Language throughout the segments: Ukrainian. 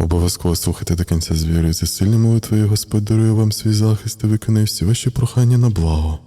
Обов'язково слухайте до кінця з вірою за сильні молитви, Господь дарує вам свій захист і виконає всі ваші прохання на благо.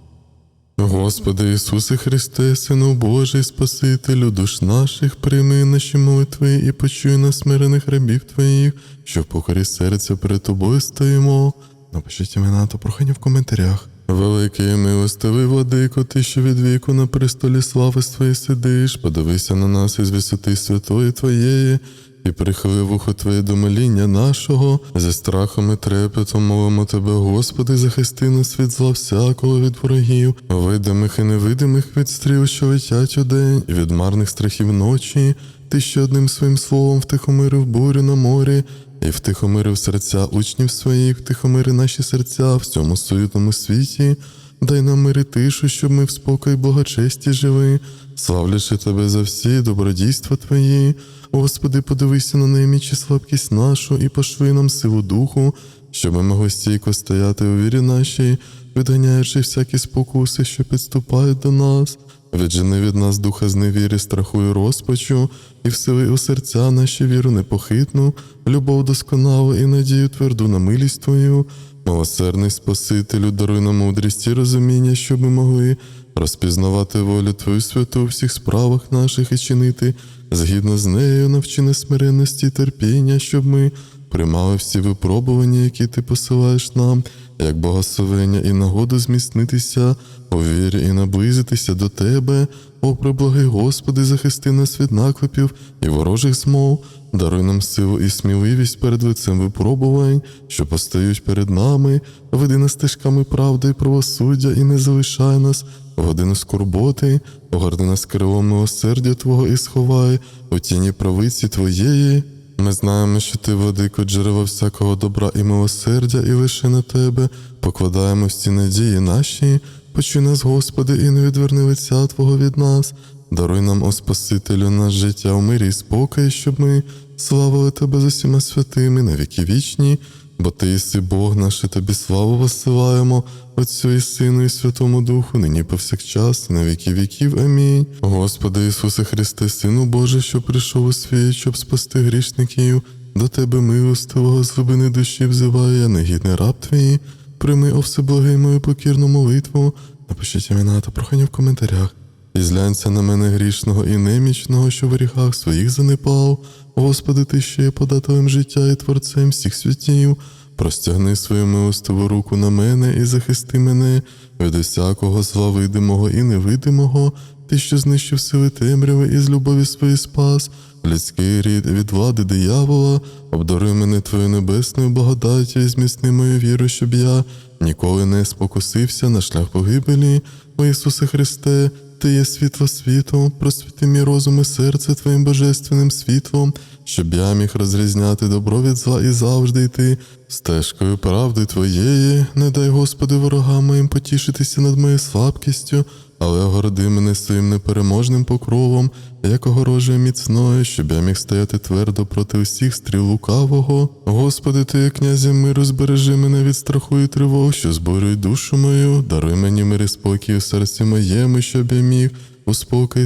Господи Ісусе Христе, Сину Божий, Спасителю душ наших, прийми наші молитви і почуй нас смирених рабів Твоїх, що в покорі серця перед Тобою стоїмо. Напишіть імена та прохання в коментарях. Великий милостивий владико, ти, що від віку на престолі слави своєї сидиш, подивися на нас із висоти святої Твоєї, і прихили вухо Твоє до моління нашого, зі страхом і трепетом молимо Тебе, Господи, захисти нас від зла всякого від ворогів, видимих і невидимих від стріл, що летять удень, і від марних страхів ночі, ти що одним своїм словом втихомирив бурю на морі, і втихомирив серця учнів своїх, втихомири наші серця в цьому суетному світі. Дай нам мир і тишу, щоб ми в спокій благочесті жили, славлячи Тебе за всі добродійства Твої. Господи, подивися на неміч і слабкість нашу і пошви нам силу духу, щоб ми могли стійко стояти у вірі нашій, відганяючи всякі спокуси, що підступають до нас. Віджени від нас духа зневіри, страху і розпачу, і всили у серця наші віру непохитну, любов досконалу і надію тверду на милість Твою. Милосердний Спасителю, даруй нам мудрість і розуміння, щоб ми могли розпізнавати волю Твою святу у всіх справах наших і чинити згідно з нею, навчи нас смиренності і терпіння, щоб ми приймали всі випробування, які ти посилаєш нам, як богословення і нагоду зміцнитися вірі і наблизитися до Тебе. О, преблагий Господи, захисти нас від наклепів і ворожих змов, даруй нам силу і сміливість перед лицем випробувань, що постають перед нами, веди нас стежками правди і правосуддя, і не залишай нас годину скорботи, огорни нас крилом милосердя Твого і сховай у тіні правиці Твоєї. Ми знаємо, що ти, владико, джерело всякого добра і милосердя, і лише на тебе покладаємо всі надії наші. Почуй нас, Господи, і не відверни лиця Твого від нас. Даруй нам, о Спасителю, наш життя у мирі і спокій, щоб ми славили Тебе з усіма святими на віки вічні, бо Ти єси Бог наш, і Тобі славу посилаємо, Отцю і Сину, і Святому Духу, нині повсякчас, і на віки віків. Амінь. Господи Ісусе Христе, Сину Божий, що прийшов у світ, щоб спасти грішників, до Тебе милостивого з глибини душі взиваю, я негідний раб Твій. Прийми, о всеблагий мою покірну молитву, напишіть імена та прохання в коментарях. І зглянься на мене грішного і немічного, що в гріхах своїх занепав. Господи, ти ще є подателем життя і творцем всіх святів. Простягни свою милостиву руку на мене і захисти мене від усякого зла видимого і невидимого, ти, що знищив сили темряви і з любові свої спас, людський рід від влади диявола, обдаруй мене твоєю небесною благодаттю і зміцни мою віру, щоб я ніколи не спокусився на шлях погибелі. О Ісусе Христе, Ти є світло світу, просвіти мій розум і серце Твоїм божественним світлом, щоб я міг розрізняти добро від зла і завжди йти стежкою правди Твоєї. Не дай, Господи, ворогам моїм потішитися над моєю слабкістю, але огороди мене своїм непереможним покровом, як огорожує міцною, щоб я міг стояти твердо проти усіх стріл лукавого. Господи, ти, князя миру, збережи мене від страху і тривог, що зборюють душу мою, даруй мені мир і спокій у серці моєму, щоб я міг у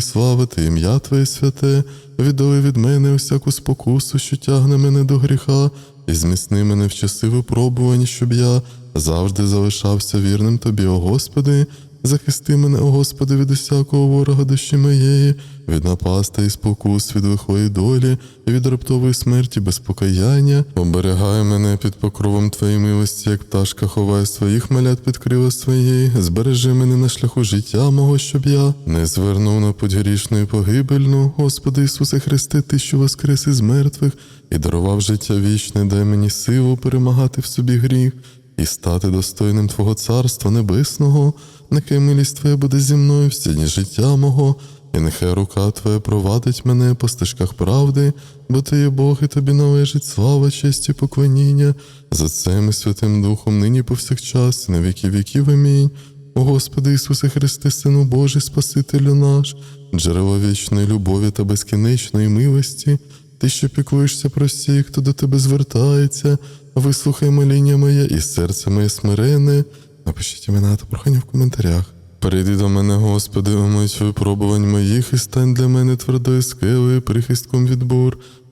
славити ім'я Твоє святе, віддали від мене усяку спокусу, що тягне мене до гріха, і зміцни мене в часи випробувань, щоб я завжди залишався вірним Тобі, о Господи. Захисти мене, о Господи, від усякого ворога душі моєї, від напасти і спокус, від лихої долі, і від раптової смерті без покаяння. Оберігай мене під покровом Твоєї милості, як пташка ховає своїх малят під крила своєї. Збережи мене на шляху життя мого, щоб я не звернув на путь грішну і погибельну. Господи Ісусе Христе, Ти, що воскрес із мертвих, і дарував життя вічне, дай мені силу перемагати в собі гріх і стати достойним Твого Царства Небесного, нехай милість Твоя буде зі мною всі дні життя мого, і нехай рука Твоя провадить мене по стежках правди, бо Ти є Бог, і тобі належить слава, честь і поклоніння за цим і Святим Духом, нині повсякчас, і на віки віків. Амінь. О Господи Ісусе Христе, Сину Божий, Спасителю наш, джерело вічної любові та безкінечної милості, ти, що піклуєшся про всіх, хто до тебе звертається, вислухай моління моє і серце моє смирене. Напишіть імена та прохання в коментарях. Прийди до мене, Господи, омить випробувань моїх і стань для мене твердою скелею, прихистком від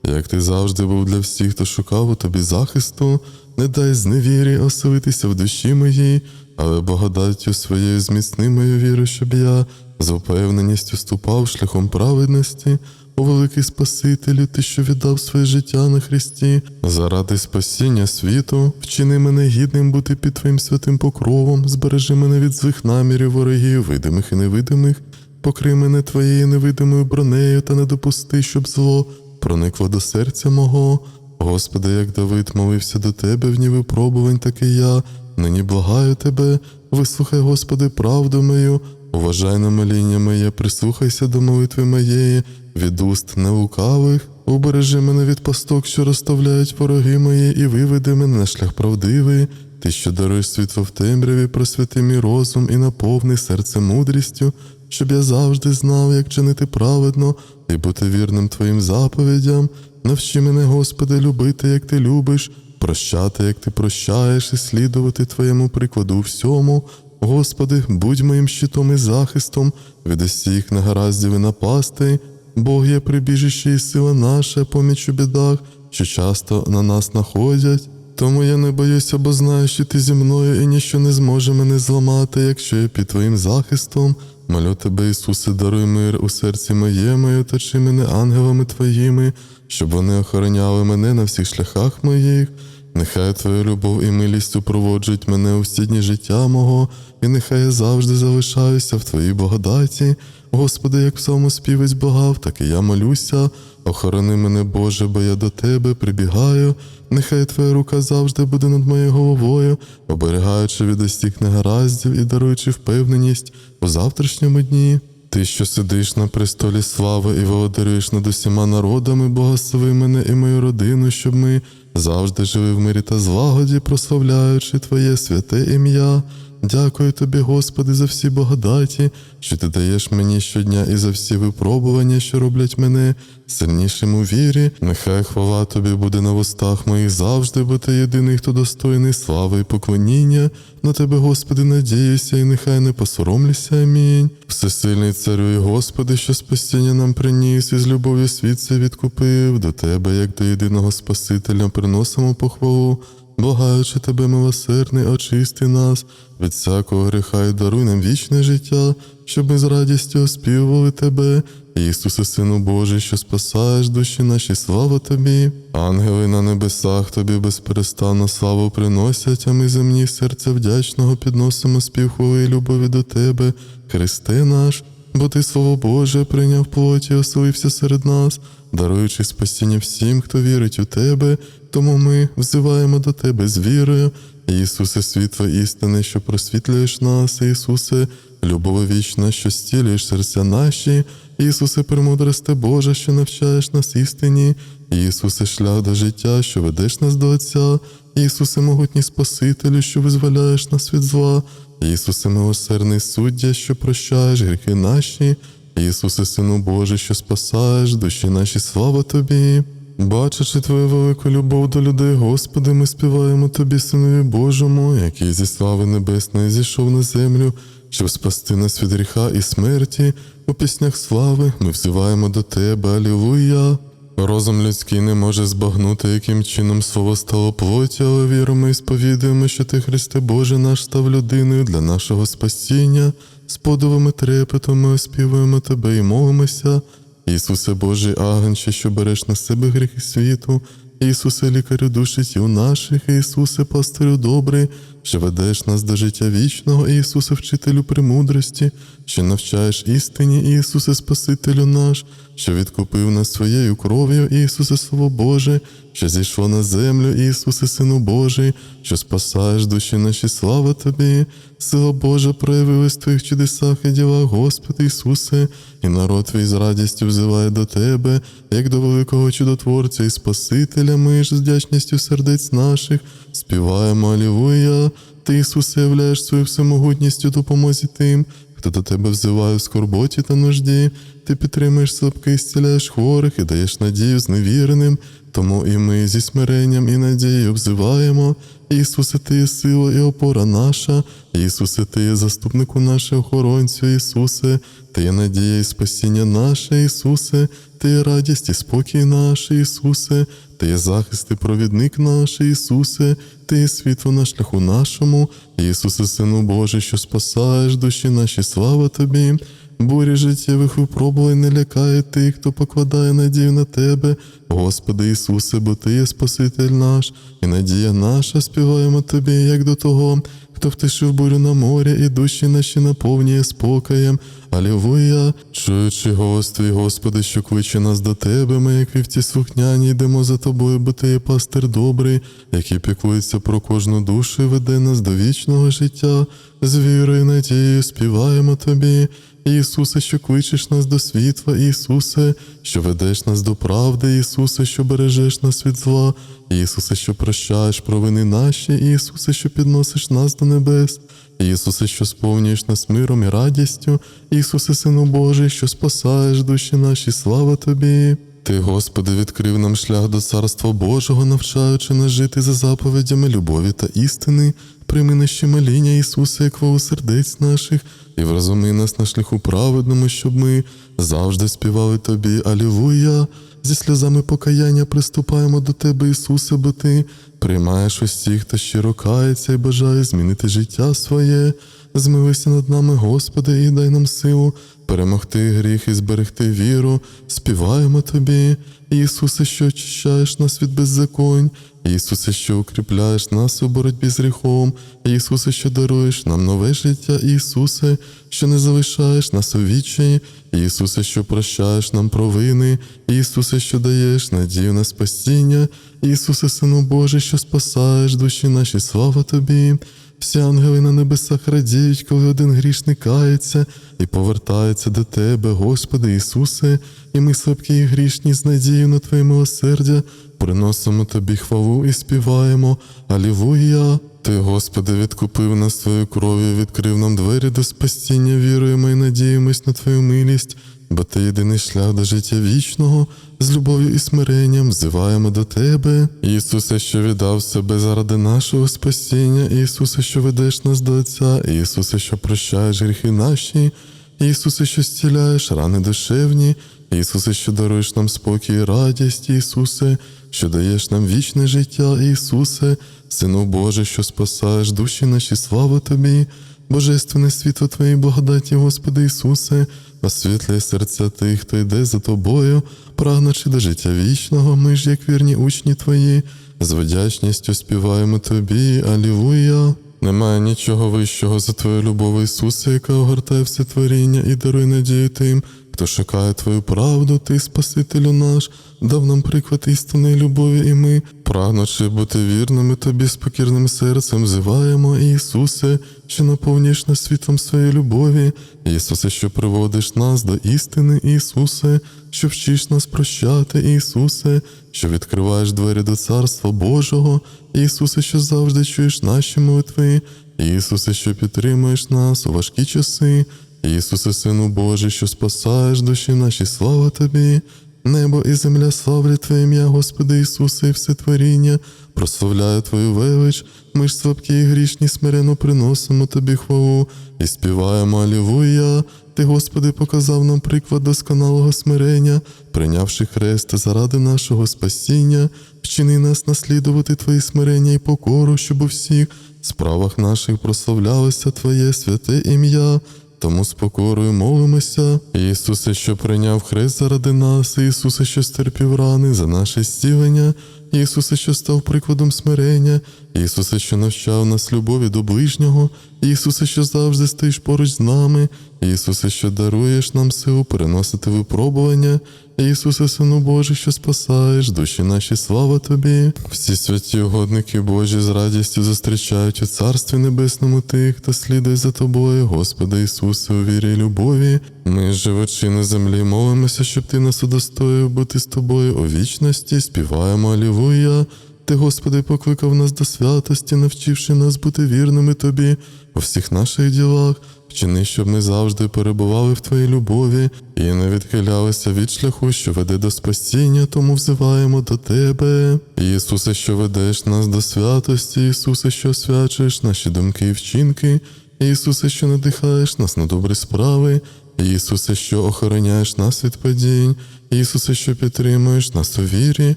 як ти завжди був для всіх, хто шукав у тобі захисту, не дай зневірі оселитися в душі моїй, але благодаттю своєю зміцни мою віру, щоб я з упевненістю ступав шляхом праведності. О великий Спасителю, ти, що віддав своє життя на Христі, заради спасіння світу, вчини мене гідним бути під Твоїм святим покровом, збережи мене від злих намірів ворогів, видимих і невидимих, покрий мене Твоєю невидимою бронею та не допусти, щоб зло проникло до серця мого. Господи, як Давид молився до Тебе в дні випробувань, так і я, нині благаю Тебе, вислухай, Господи, правду мою, уважай на моління моє, прислухайся до молитви моєї, від уст нелукавих, убережи мене від пасток, що розставляють вороги мої, і виведи мене на шлях правдивий. Ти, що даруєш світло в темряві, просвяти мій розум і наповни серце мудрістю, щоб я завжди знав, як чинити праведно і бути вірним Твоїм заповідям. Навчи мене, Господи, любити, як ти любиш, прощати, як ти прощаєш, і слідувати Твоєму прикладу всьому. Господи, будь моїм щитом і захистом від усіх негараздів і напастей. Бог є прибіжище і сила наша, поміч у бідах, що часто на нас находять. Тому я не боюся, бо знаю, що ти зі мною і ніщо не зможе мене зламати, якщо я під твоїм захистом. Молю тебе, Ісусе, даруй мир у серці моєму, і оточи мене ангелами твоїми, щоб вони охороняли мене на всіх шляхах моїх. Нехай Твоя любов і милість супроводжують мене у всі дні життя мого, і нехай я завжди залишаюся в Твоїй благодаті. Господи, як своєму співець благав, так і я молюся. Охорони мене, Боже, бо я до Тебе прибігаю. Нехай Твоя рука завжди буде над моєю головою, оберігаючи від усіх негараздів і даруючи впевненість у завтрашньому дні. Ти, що сидиш на престолі слави і володарюєш над усіма народами, благослови мене і мою родину, щоб ми завжди живи в мирі та злагоді, прославляючи Твоє святе ім'я. Дякую тобі, Господи, за всі благодаті, що ти даєш мені щодня і за всі випробування, що роблять мене сильнішим у вірі. Нехай хвала тобі буде на вустах моїх завжди, бо ти єдиний, хто достойний слави і поклоніння. На тебе, Господи, надіюся, і нехай не посоромлюся. Амінь. Всесильний царю і Господи, що спасіння нам приніс, і з любов'ю світ це відкупив. До тебе, як до єдиного Спасителя, приносимо похвалу. Благаючи тебе, милосердний, очисти нас від всякого гріха і даруй нам вічне життя, щоб ми з радістю оспівували тебе, Ісусе, Сину Божий, що спасаєш душі наші, слава тобі. Ангели на небесах тобі безперестанно славу приносять, а ми земні серця вдячного підносимо співхвали і любові до тебе, Христе наш. Бо ти, Слово Боже, прийняв плоті, оселився серед нас, даруючи спасіння всім, хто вірить у тебе, тому ми взиваємо до тебе з вірою. Ісусе, світло істини, що просвітлюєш нас, Ісусе, любов вічна, що стілюєш серця наші, Ісусе, премудросте Боже, що навчаєш нас істині, Ісусе, шлях до життя, що ведеш нас до Отця, Ісусе, могутній Спасителю, що визволяєш нас від зла, Ісусе, милосердний суддя, що прощаєш гріхи наші, Ісусе, Сину Божий, що спасаєш душі наші, слава Тобі. Бачачи Твою велику любов до людей, Господи, ми співаємо Тобі, Синові Божому, який зі слави небесної зійшов на землю, щоб спасти нас від гріха і смерті. У піснях слави ми взиваємо до Тебе, Алілуя. Розум людський не може збагнути, яким чином слово стало плоті, але віримо і сповідуємо, що ти, Христе Боже, наш став людиною для нашого спасіння. З подовими трепетом ми Тебе і молимося. Ісусе Божий агенче, що береш на себе гріхи світу, Ісусе, лікарю душі тіл наших, Ісусе, пастирю добрий, що ведеш нас до життя вічного, Ісусе, вчителю премудрості, що навчаєш істині, Ісусе, Спасителю наш, що відкупив нас своєю кров'ю, Ісусе, Слово Боже, що зійшло на землю, Ісусе, Сину Божий, що спасаєш душі наші, слава Тобі, сила Божа проявилась в Твоїх чудесах і ділах, Господи Ісусе, і народ твій з радістю взиває до Тебе, як до великого чудотворця і Спасителя, ми ж з вдячністю сердець наших, співаємо Алілуя, Ти, Ісусе, являєш свою всемогутністю допомозі тим, хто до тебе взиває в скорботі та нужді, ти підтримуєш слабких, зціляєш хворих і даєш надію зневіреним. Тому і ми зі смиренням і надією взиваємо. Ісусе, ти є сила і опора наша, Ісусе, ти є заступнику нашого охоронцю, Ісусе, ти є надія і спасіння наше, Ісусе, ти є радість і спокій наш, Ісусе, ти є захист і провідник наш, Ісусе, ти є світло на шляху нашому, Ісусе, Сину Божий, що спасаєш душі наші, слава Тобі. Бурі життєвих випробувань не лякає тих, хто покладає надію на Тебе, Господи Ісусе, бо Ти є Спаситель наш, і надія наша співаємо Тобі, як до того, хто втишив бурю на морі, і душі наші наповнює спокоєм. Алілуя, чуючи голос Твій, Господи, що кличе нас до Тебе, ми, як вівці слухняні, йдемо за Тобою, бо Ти є пастир добрий, який піклується про кожну душу і веде нас до вічного життя. З вірою надією співаємо Тобі. Ісусе, що кличеш нас до світла, Ісусе, що ведеш нас до правди, Ісусе, що бережеш нас від зла, Ісусе, що прощаєш провини наші, Ісусе, що підносиш нас до небес, Ісусе, що сповнюєш нас миром і радістю, Ісусе, Сину Божий, що спасаєш душі наші, слава Тобі. Ти, Господи, відкрив нам шлях до Царства Божого, навчаючи нас жити за заповідями любові та істини. Прийми наші моління, Ісусе, як вогу сердець наших, і вразуми нас на шляху праведному, щоб ми завжди співали Тобі, Алілуя. Зі сльозами покаяння приступаємо до Тебе, Ісусе, бо Ти приймаєш усіх, хто щиро кається і бажає змінити життя своє. Змилися над нами, Господи, і дай нам силу перемогти гріх і зберегти віру. Співаємо Тобі, Ісусе, що очищаєш нас від беззаконь, Ісусе, що укріпляєш нас у боротьбі з гріхом, Ісусе, що даруєш нам нове життя, Ісусе, що не залишаєш нас у відчаї, Ісусе, що прощаєш нам провини, Ісусе, що даєш надію на спасіння, Ісусе, Сину Божий, що спасаєш душі наші, слава Тобі. Всі ангели на небесах радіють, коли один грішник кається і повертається до Тебе, Господи Ісусе, і ми слабкі і грішні з надією на Твоє милосердя, приносимо Тобі хвалу і співаємо. Алілуя! Ти, Господи, відкупив нас Твоєю кров'ю, відкрив нам двері до спасіння, віруємо і надіємось на Твою милість, бо Ти єдиний шлях до життя вічного, з любов'ю і смиренням взиваємо до Тебе. Ісусе, що віддав себе заради нашого спасіння, Ісусе, що ведеш нас до Отця, Ісусе, що прощаєш гріхи наші, Ісусе, що зціляєш рани душевні, Ісусе, що даруєш нам спокій і радість, Ісусе, що даєш нам вічне життя, Ісусе, Сину Божий, що спасаєш душі наші, слава Тобі, Божественне світло Твоєї благодаті, Господи Ісусе, освітлює серця тих, хто йде за Тобою, прагнучи до життя вічного, ми ж, як вірні учні Твої, з вдячністю співаємо Тобі, Алілуя. Немає нічого вищого за Твою любов, Ісусе, яка огортає все творіння і дарує надію тим, хто шукає Твою правду, Ти, Спасителю наш, дав нам приклад істинної любові, і ми, прагнучи бути вірними Тобі з покірним серцем, взиваємо, Ісусе, що наповнюєш нас світлом своєї любові, Ісусе, що приводиш нас до істини, Ісусе, що вчиш нас прощати, Ісусе, що відкриваєш двері до Царства Божого, Ісусе, що завжди чуєш наші молитви, Ісусе, що підтримуєш нас у важкі часи. Ісусе, Сину Божий, що спасаєш душі наші, слава Тобі, небо і земля славлять Твоє ім'я, Господи Ісусе, і все творіння, прославляю Твою велич, ми ж слабкі і грішні смирено приносимо Тобі хвалу і співаємо Алілуя. Ти, Господи, показав нам приклад досконалого смирення, прийнявши хрест заради нашого спасіння, вчини нас наслідувати Твої смирення і покору, щоб у всіх справах наших прославлялося Твоє святе ім'я. Тому з покорою молимося, Ісусе, що прийняв хрест заради нас, Ісусе, що стерпів рани за наше зцілення, Ісусе, що став прикладом смирення, Ісусе, що навчав нас любові до ближнього, Ісусе, що завжди стоїш поруч з нами, Ісусе, що даруєш нам силу переносити випробування, Ісусе, Сину Божий, що спасаєш, душі наші, слава Тобі. Всі святі угодники Божі з радістю зустрічають у Царстві Небесному тих, хто слідує за Тобою, Господи Ісусе, у вірі і любові. Ми, живучи на землі, молимося, щоб Ти нас удостоїв бути з тобою у вічності, співаємо Алілуя. Ти, Господи, покликав нас до святості, навчивши нас бути вірними Тобі у всіх наших ділах. Вчини, щоб ми завжди перебували в Твоїй любові і не відхилялися від шляху, що веде до спасіння, тому взиваємо до Тебе. Ісусе, що ведеш нас до святості, Ісусе, що освячуєш наші думки і вчинки, Ісусе, що надихаєш нас на добрі справи, Ісусе, що охороняєш нас від падінь, Ісусе, що підтримуєш нас у вірі,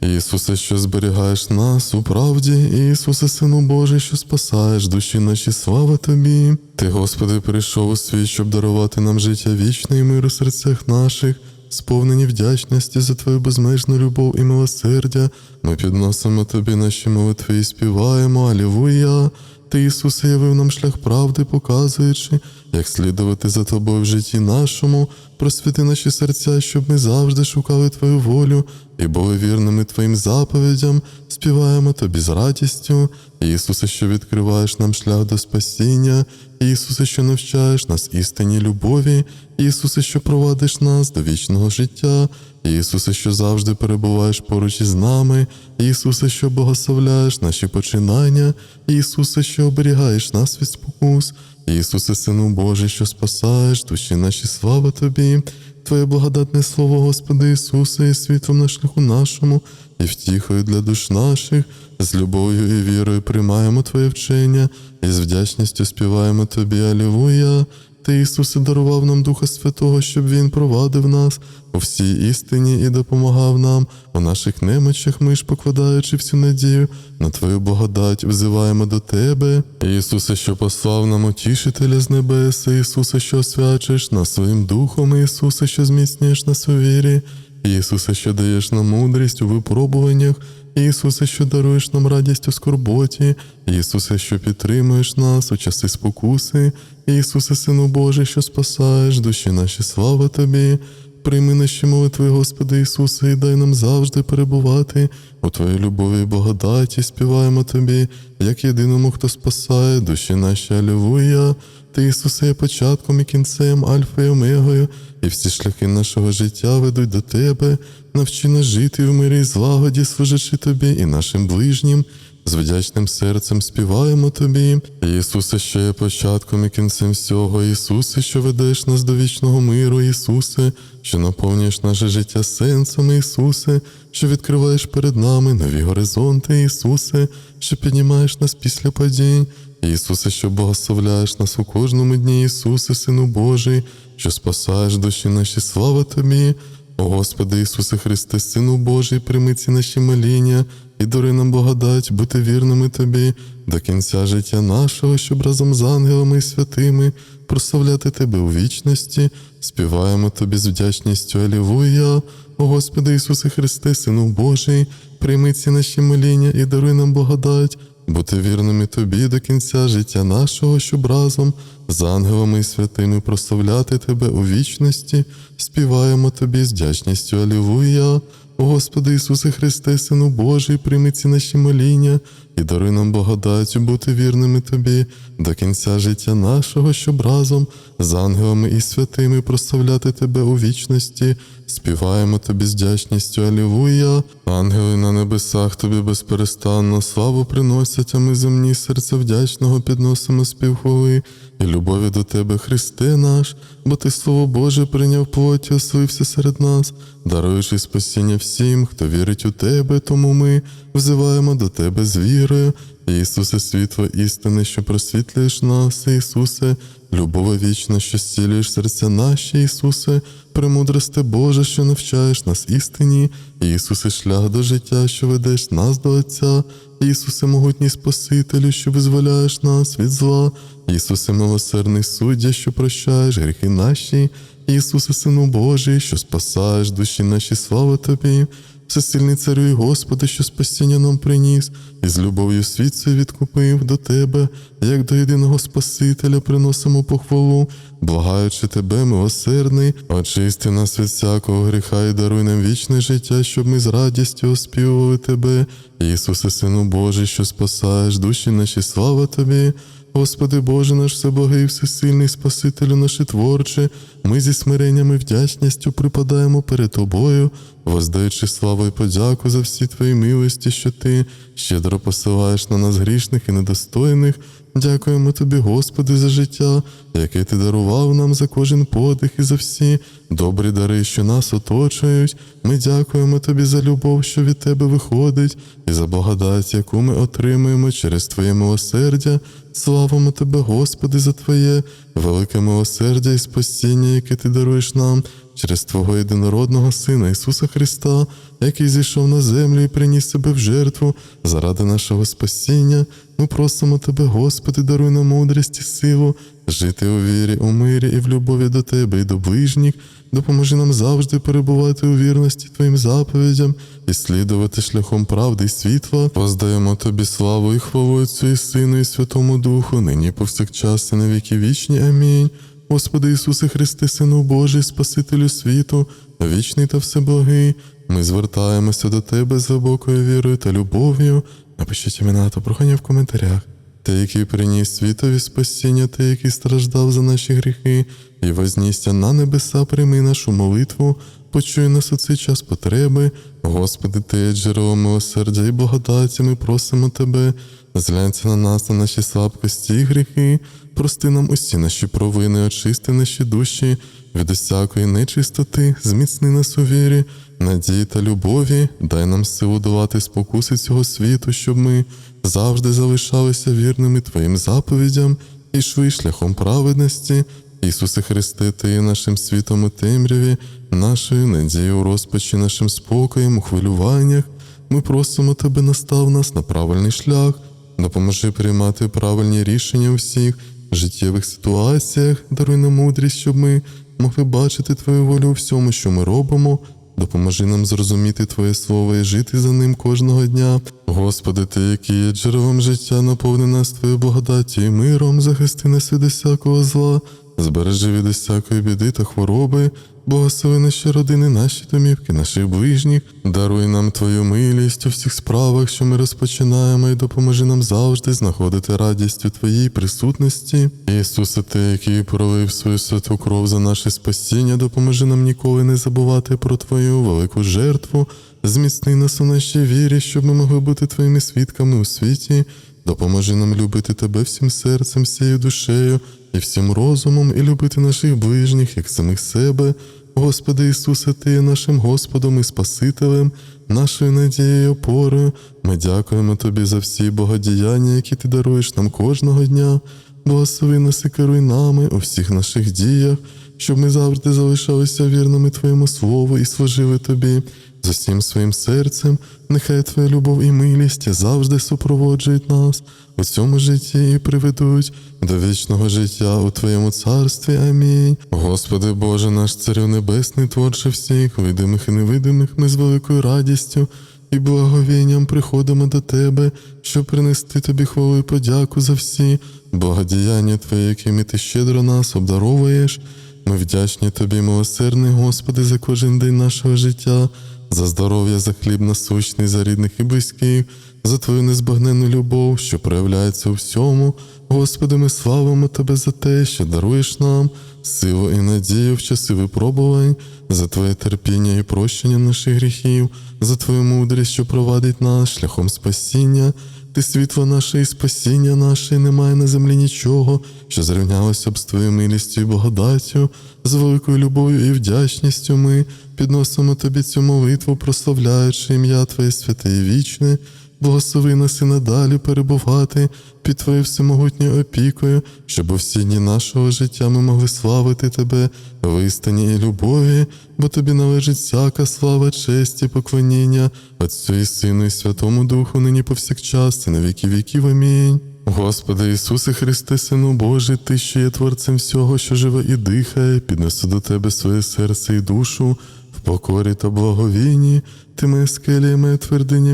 Ісусе, що зберігаєш нас у правді, Ісусе, Сину Божий, що спасаєш душі наші, слава Тобі. Ти, Господи, прийшов у світ, щоб дарувати нам життя вічне і мир у серцях наших, сповнені вдячності за Твою безмежну любов і милосердя. Ми підносимо Тобі наші молитви і співаємо, Алілуя. Ти, Ісусе, явив нам шлях правди, показуючи, як слідувати за тобою в житті нашому, просвіти наші серця, щоб ми завжди шукали Твою волю і були вірними Твоїм заповідям, співаємо Тобі з радістю. Ісусе, що відкриваєш нам шлях до спасіння, Ісусе, що навчаєш нас істинній любові, Ісусе, що провадиш нас до вічного життя, Ісусе, що завжди перебуваєш поруч із нами, Ісусе, що благословляєш наші починання, Ісусе, що оберігаєш нас від спокус, Ісусе, Сину Божий, що спасаєш душі наші, слава Тобі. Твоє благодатне слово, Господи Ісусе, є світлом на шляху нашому і втіхою для душ наших, з любов'ю і вірою приймаємо Твоє вчення і з вдячністю співаємо Тобі, Алілуя. Ти, Ісусе, дарував нам Духа Святого, щоб Він провадив нас у всій істині і допомагав нам у наших немочах, ми ж покладаючи всю надію на Твою благодать, взиваємо до Тебе. Ісусе, що послав нам утішителя з небес, Ісусе, що освячуєш нас своїм духом, Ісусе, що зміцнюєш нас у вірі, Ісусе, що даєш нам мудрість у випробуваннях. Ісусе, що даруєш нам радість у скорботі, Ісусе, що підтримуєш нас у часи спокуси, Ісусе, Сину Божий, що спасаєш душі наші, слава Тобі. Прийми наші молитви, Господи Ісусе, і дай нам завжди перебувати у Твоїй любові і благодаті, співаємо Тобі, як єдиному, хто спасає душі наші, Алілуя. Ти, Ісусе, є початком і кінцем, Альфа і Омегою, і всі шляхи нашого життя ведуть до Тебе. Навчи нас жити в мирі і злагоді, служачи Тобі і нашим ближнім. З вдячним серцем співаємо Тобі, Ісусе, що є початком і кінцем всього, Ісусе, що ведеш нас до вічного миру, Ісусе, що наповнюєш наше життя сенсом, Ісусе, що відкриваєш перед нами нові горизонти, Ісусе, що піднімаєш нас після падінь. Ісусе, що благословляєш нас у кожному дні, Ісусе, Сину Божий, що спасаєш душі наші, слава Тобі. О Господи Ісусе Христе, Сину Божий, прийми ці наші моління і даруй нам благодать бути вірними Тобі до кінця життя нашого, щоб разом з ангелами і святими прославляти Тебе у вічності, співаємо Тобі з вдячністю. Алівуя, О Господи Ісусе Христе, Сину Божий, прийми ці наші моління і даруй нам благодать бути вірними Тобі до кінця життя нашого, щоб разом з ангелами і святими прославляти Тебе у вічності, співаємо Тобі з вдячністю. Алілуя. Господи Ісусе Христе, Сину Божий, прийми ці наші моління і даруй нам благодаттю бути вірними Тобі до кінця життя нашого, щоб разом з ангелами і святими прославляти Тебе у вічності, співаємо Тобі з вдячністю. Алілуя. Ангели на небесах Тобі безперестанно славу приносять, а ми земні серця вдячного підносимо співхвали і любові до Тебе, Христе наш, бо Ти Слово Боже прийняв плоті, ослився серед нас, даруючи спасіння всім, хто вірить у Тебе, тому ми взиваємо до Тебе з вірою. Ісусе, світло істини, що просвітлюєш нас, Ісусе, любове вічна, що зцілюєш серця наші, Ісусе, премудрости Боже, що навчаєш нас істині, Ісусе, шлях до життя, що ведеш нас до Отця, Ісусе, могутній Спасителю, що визволяєш нас від зла, Ісусе, милосердний суддя, що прощаєш гріхи наші, Ісусе, Сину Божий, що спасаєш душі наші, слава Тобі. Всесильний царю і Господи, що спасіння нам приніс, і з любов'ю світ цей відкупив до Тебе, як до єдиного Спасителя приносимо похвалу, благаючи Тебе, милосердний, очисти нас від всякого гріха і даруй нам вічне життя, щоб ми з радістю оспівували Тебе, Ісусе, Сину Божий, що спасаєш душі наші, слава Тобі. Господи Боже наш всебогий, всесильний Спасителю наше творче, ми зі смиренням і вдячністю припадаємо перед Тобою, воздаючи славу і подяку за всі твої милості, що ти щедро посилаєш на нас грішних і недостойних. Дякуємо тобі, Господи, за життя, яке ти дарував нам за кожен подих і за всі добрі дари, що нас оточують. Ми дякуємо тобі за любов, що від тебе виходить, і за благодать, яку ми отримуємо через Твоє милосердя. Славимо тебе, Господи, за Твоє велике милосердя і спасіння, яке ти даруєш нам через Твого єдинородного Сина Ісуса Христа, який зійшов на землю і приніс себе в жертву заради нашого спасіння. Ми просимо Тебе, Господи, даруй нам мудрість і силу, жити у вірі, у мирі і в любові до Тебе і до ближніх. Допоможи нам завжди перебувати у вірності Твоїм заповідям і слідувати шляхом правди і світла. Воздаємо Тобі славу і хвалу Отцю і Сину, і Святому Духу, нині повсякчас і на віки вічні. Амінь. Господи Ісусе Христе, Сину Божий, Спасителю світу, вічний та всеблагий, ми звертаємося до Тебе з глибокою вірою та любов'ю. Напишіть імена та прохання в коментарях. Ти, який приніс світові спасіння, ти, який страждав за наші гріхи, і вознісся на небеса, прийми нашу молитву, почуй нас у цей час потреби. Господи, ти джерело милосердя і благодаті, ми просимо Тебе, зглянься на нас, на наші слабкості і гріхи, прости нам усі наші провини, очисти наші душі від усякої нечистоти, зміцни нас у вірі, надії та любові, дай нам силу долати спокуси цього світу, щоб ми завжди залишалися вірними Твоїм заповідям і йшли шляхом праведності. Ісусе Христе, Ти є нашим світом у темряві, нашою надією у розпачі, нашим спокоєм у хвилюваннях. Ми просимо Тебе, настав нас на правильний шлях, допоможи приймати правильні рішення у всіх життєвих ситуаціях, даруй нам мудрість, щоб ми могли бачити Твою волю у всьому, що ми робимо. Допоможи нам зрозуміти Твоє Слово і жити за ним кожного дня. Господи, Ти, який є джерелом життя, наповни нас Твоєю благодаті і миром, захисти нас від усякого зла, збережи від усякої біди та хвороби, благослови наші родини, наші домівки, наших ближніх, даруй нам Твою милість у всіх справах, що ми розпочинаємо, і допоможи нам завжди знаходити радість у Твоїй присутності. Ісусе, Ти, який пролив свою святу кров за наше спасіння, допоможи нам ніколи не забувати про Твою велику жертву. Зміцни нас у нашій вірі, щоб ми могли бути Твоїми свідками у світі. Допоможи нам любити Тебе всім серцем, всією душею і всім розумом, і любити наших ближніх, як самих себе. Господи Ісусе, Ти є нашим Господом і Спасителем, нашою надією, і опорою. Ми дякуємо Тобі за всі богодіяння, які Ти даруєш нам кожного дня. Благослови нас і керуй нами у всіх наших діях, щоб ми завжди залишалися вірними Твоєму Слову і служили Тобі. З усім своїм серцем, нехай Твоя любов і милість завжди супроводжують нас у цьому житті і приведуть до вічного життя у Твоєму царстві. Амінь. Господи Боже, наш Царю Небесний, творче всіх, видимих і невидимих, ми з великою радістю і благовінням приходимо до Тебе, щоб принести Тобі хвалу і подяку за всі благодіяння Твої, якими Ти щедро нас обдаровуєш. Ми вдячні Тобі, милосердний Господи, за кожен день нашого життя, за здоров'я, за хліб насущний, за рідних і близьких, за Твою незбагненну любов, що проявляється у всьому. Господи, ми славимо Тебе за те, що даруєш нам силу і надію в часи випробувань, за Твоє терпіння і прощення наших гріхів, за Твою мудрість, що провадить нас шляхом спасіння. Ти світло наше і спасіння наше, немає на землі нічого, що зрівнялося б з Твоєю милістю і благодаттю, з великою любов'ю і вдячністю ми підносимо Тобі цю молитву, прославляючи ім'я Твоє святе і вічне. Благослови нас і надалі перебувати під Твоєю всемогутньою опікою, щоб у всі дні нашого життя ми могли славити Тебе в істині і любові, бо Тобі належить всяка слава, честь і поклоніння, Отцю і Сину, і Святому Духу, нині повсякчас, і на віки віків. Амінь. Господи Ісусе Христе, Сину Божий, Ти, що є творцем всього, що живе і дихає, піднесу до Тебе своє серце і душу в покорі та благовінні, ти моя скеля, і моя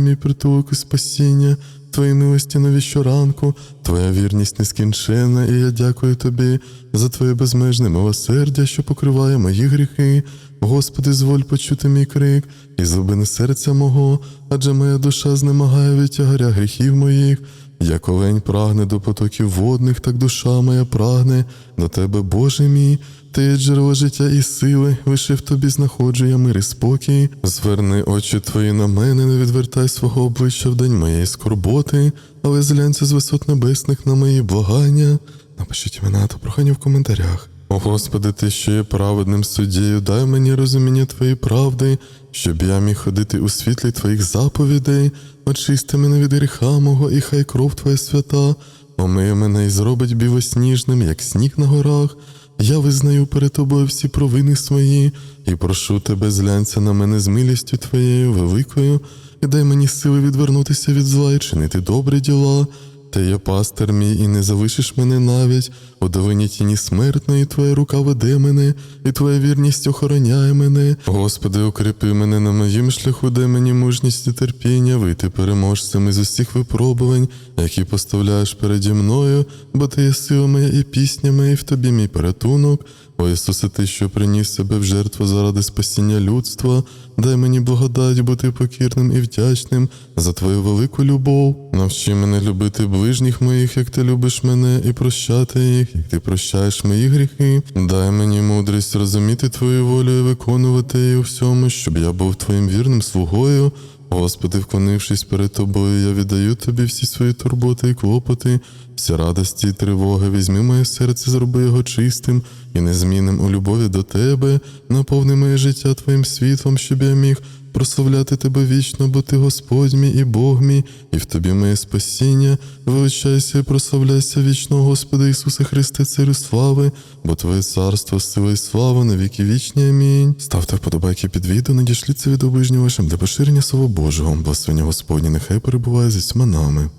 мій притулок і спасіння, Твої милості нові щоранку, Твоя вірність нескінченна, і я дякую Тобі за Твоє безмежне милосердя, що покриває мої гріхи. Господи, зволь почути мій крик і злобини серця мого, адже моя душа знемагає від тягаря гріхів моїх. Як олень прагне до потоків водних, так душа моя прагне до Тебе, Боже мій. Ти джерело життя і сили, лише в тобі знаходжу я мир і спокій. Зверни очі твої на мене, не відвертай свого обличчя в день моєї скорботи, але зглянься з висот небесних на мої благання. Напишіть імена та прохання в коментарях. О Господи, ти що є праведним суддєю, дай мені розуміння Твоєї правди, щоб я міг ходити у світлі Твоїх заповідей, очисти мене від гріха мого, і хай кров Твоя свята, омиє мене і зробить білосніжним, як сніг на горах. Я визнаю перед тобою всі провини свої, і прошу тебе, зглянься на мене з милістю Твоєю великою, і дай мені сили відвернутися від зла і чинити добрі діла. Ти є пастир мій, і не залишиш мене навіть у долині тіні смертної, твоя рука веде мене, і твоя вірність охороняє мене. Господи, укріпи мене на моїм шляху, де мені мужність і терпіння, вийти переможцем із усіх випробувань, які поставляєш переді мною, бо ти є сила моя і пісня моя, і в тобі мій порятунок. О Ісусе, ти, що приніс себе в жертву заради спасіння людства, дай мені благодать бути покірним і вдячним за твою велику любов. Навчи мене любити ближніх моїх, як ти любиш мене, і прощати їх, як ти прощаєш мої гріхи. Дай мені мудрість розуміти твою волю і виконувати її у всьому, щоб я був твоїм вірним слугою. Господи, вклонившись перед тобою, я віддаю тобі всі свої турботи і клопоти, всі радості і тривоги. Візьми моє серце, зроби його чистим і незмінним у любові до тебе, наповни моє життя твоїм світлом, щоб я міг прославляти тебе вічно, бо ти Господь мій і Бог мій, і в тобі моє спасіння. Величайся і прославляйся вічно, Господи Ісусе Христе, Царю слави, бо Твоє царство, сила і слава на віки вічні. Амінь. Ставте вподобайки під відео, надішліться від оближнього вашим для поширення Слова Божого. Благословення Господні, нехай перебуває зі нами.